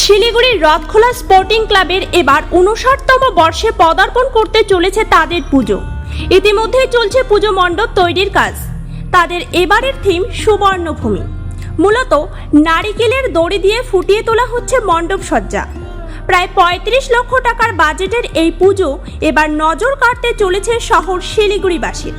শিলিগুড়ির রথখোলা স্পোর্টিং ক্লাবের এবার উনষাটতম বর্ষে পদার্পণ করতে চলেছে তাদের পুজো। ইতিমধ্যেই চলছে পুজো মণ্ডপ তৈরির কাজ। তাদের এবারের থিম সুবর্ণভূমি। মূলত নারিকেলের দড়ি দিয়ে ফুটিয়ে তোলা হচ্ছে মণ্ডপ সজ্জা। প্রায় পঁয়ত্রিশ লক্ষ টাকার বাজেটের এই পুজো এবার নজর কাটতে চলেছে শহর শিলিগুড়িবাসীর।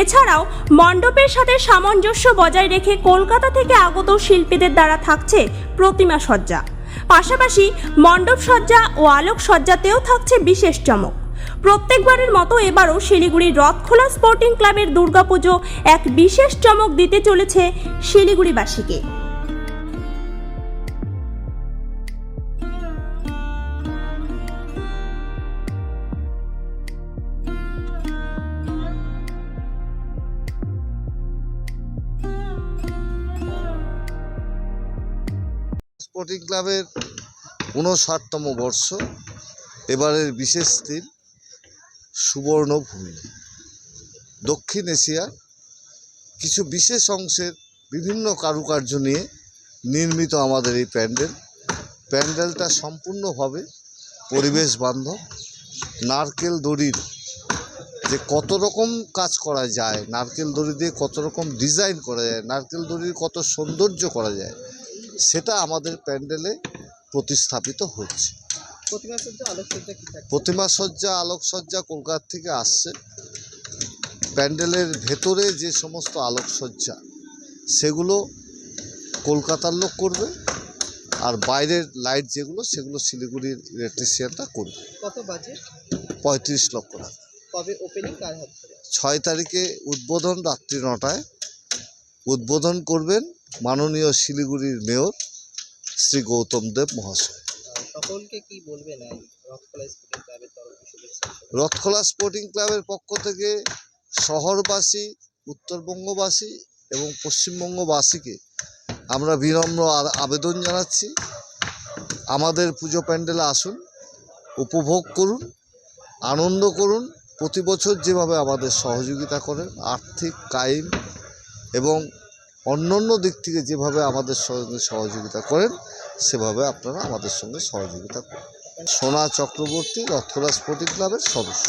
এছাড়াও মণ্ডপের সাথে সামঞ্জস্য বজায় রেখে কলকাতা থেকে আগত শিল্পীদের দ্বারা থাকছে প্রতিমা সজ্জা। পাশাপাশি মণ্ডপ সজ্জা ও আলোক সজ্জাতেও থাকছে বিশেষ চমক। প্রত্যেকবারের মতো এবারও শিলিগুড়ির রথখোলা স্পোর্টিং ক্লাবের দুর্গাপুজো এক বিশেষ চমক দিতে চলেছে শিলিগুড়িবাসীকে। স্পোর্টিং ক্লাবের উনষাটতম বর্ষ। এবারের বিশেষ দিন সুবর্ণভূমি। দক্ষিণ এশিয়ার কিছু বিশেষ অংশের বিভিন্ন কারুকার্য নিয়ে নির্মিত আমাদের এই প্যান্ডেল। প্যান্ডেলটা সম্পূর্ণভাবে পরিবেশ বান্ধব। নারকেল দড়ির যে কত রকম কাজ করা যায়, নারকেল দড়ি দিয়ে কত রকম ডিজাইন করা যায়, নারকেল দড়ির কত সৌন্দর্য করা যায় সেটা আমাদের প্যান্ডেলে প্রতিস্থাপিত হচ্ছে। প্রতিমা সজ্জা আলোকসজ্জা কলকাতা থেকে আসছে। প্যান্ডেলের ভেতরে যে সমস্ত আলোকসজ্জা সেগুলো কলকাতার লোক করবে আর বাইরের লাইট যেগুলো সেগুলো শিলিগুড়ির ইলেকট্রিশিয়ানটা করবে। কত বাজেট পঁয়ত্রিশ লক্ষ টাকা। কবে ওপেনিং কার ছয় তারিখে উদ্বোধন রাত্রি নটায়। উদ্বোধন করবেন মাননীয় শিলিগুড়ির মেয়র শ্রী গৌতম দেব মহাশয়। আহ, সকলকে কি বলবেন রথখোলা স্পোর্টিং ক্লাবের তরফে শুভেচ্ছা? রথখোলা স্পোর্টিং ক্লাবের পক্ষ থেকে শহরবাসী উত্তরবঙ্গবাসী এবং পশ্চিমবঙ্গবাসীকে আমরা বিনম্র আবেদন জানাচ্ছি। আমাদের পুজো প্যান্ডেলে আসুন উপভোগ করুন আনন্দ করুন প্রতি বছর যেভাবে আমাদের সহযোগিতা করেন আর্থিক কাইম এবং অন্যান্য দিক থেকে যেভাবে আমাদের সঙ্গে সহযোগিতা করেন, সেভাবে আপনারা আমাদের সঙ্গে সহযোগিতা করেন। সোনা চক্রবর্তী রথরাজ স্পোর্টিং ক্লাবের সদস্য।